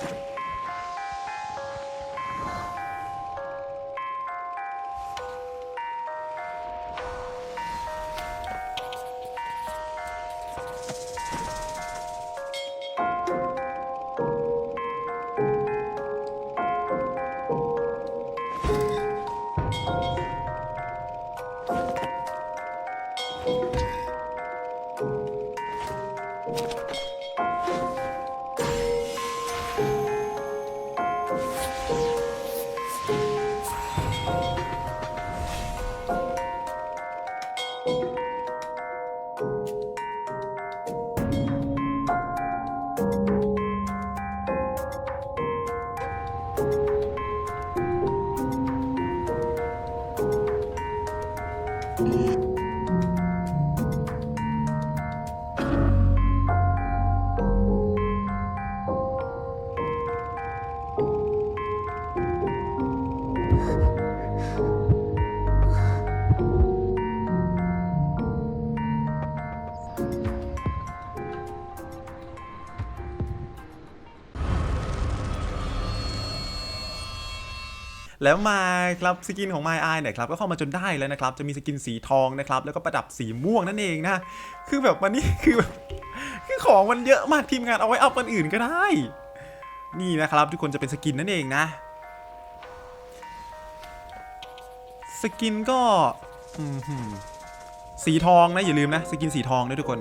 you Yeah. แล้วมาครับสกินของ My Eye เนี่ยครับก็เข้ามาจนได้แล้วนะครับจะมีสกินสีทองนะครับแล้วก็ประดับสีม่วงนั่นเองนะคือแบบวันนี้คือแบบคือของมันเยอะมากทีมงานเอาไว้อัพวันอื่นก็ได้ นี่นะครับทุกคนจะเป็นสกินนั่นเองนะ สกินก็สีทองนะอย่าลืมนะสกินสีทองนะทุกคน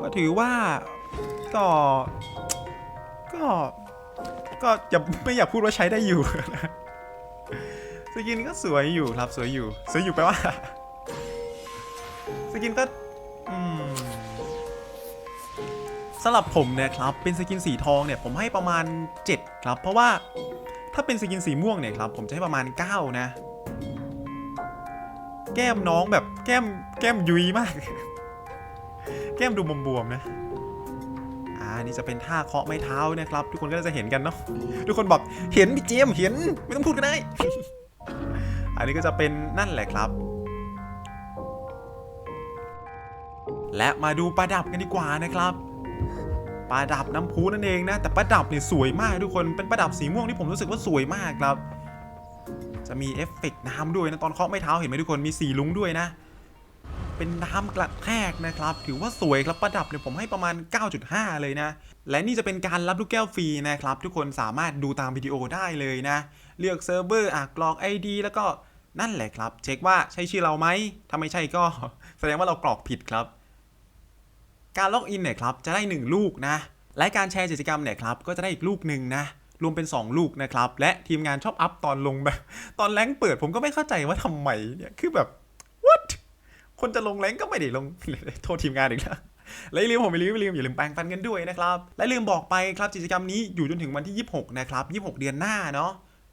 ก็ถือว่าก็ก็ ก็อย่าไม่อยากพูดว่าใช้ได้อยู่สกินก็สวยอยู่ครับสวยอยู่ สวยอยู่แปลว่า สกินก็สำหรับผมเนี่ยครับเป็นสกินสีทองเนี่ยผมให้ประมาณ 7 ครับ เพราะว่าถ้าเป็นสกินสีม่วงเนี่ยครับผมจะให้ประมาณ 9 นะ แก้มน้องแบบแก้มแก้มยุยมาก แก้มดูบวมๆนะ อ่านี่จะเป็นท่าเคาะไม้เท้านะครับ ทุกคนก็น่าจะเห็นกันเนาะทุกคนบอกเห็นพี่เจมเห็นไม่ต้องพูดก็ได้ อันนี้ก็จะเป็นนั่นแหละครับ และมาดูประดับกันดีกว่านะครับประดับน้ำพุนั่นเองนะ แต่ประดับเนี่ยสวยมากทุกคนเป็นประดับสีม่วงที่ผมรู้สึกว่าสวยมากครับ จะมีเอฟเฟกต์น้ำด้วยนะตอนเคาะไม้เท้าเห็นไหมทุกคนมีสีลุ้งด้วยนะ เป็นน้ำกระแทกนะครับ ถือว่าสวยครับประดับเนี่ยผมให้ประมาณ 9.5 เลยนะ และนี่จะเป็นการรับลูกแก้วฟรีนะครับ ทุกคนสามารถดูตามวิดีโอได้เลยนะ เลือกเซิร์ฟเวอร์อะกรอก ID แล้วก็นั่นแหละครับ เช็คว่าใช่ชื่อเราไหมถ้าไม่ใช่ก็แสดงว่าเรากรอกผิดครับ การล็อกอินเนี่ยครับจะได้ 1 ลูกนะ และการแชร์กิจกรรมเนี่ยครับก็จะได้อีกลูกหนึ่งนะรวมเป็น 2 ลูกนะครับ และทีมงานชอบอัพตอนลงแบบ ตอนแรงเปิดผมก็ไม่เข้าใจว่าทำไมเนี่ยคือแบบ คนจะลงแรงก็ไม่ได้ลงโทษทีมงานอีกแล้วและอย่าลืมผมไม่ลืมไม่ลืมอย่าลืมแปรงฟันกันด้วยนะครับ และลืมบอกไปครับกิจกรรมนี้อยู่จนถึงวันที่ 26 นะครับ 26 เดือนหน้าเนาะ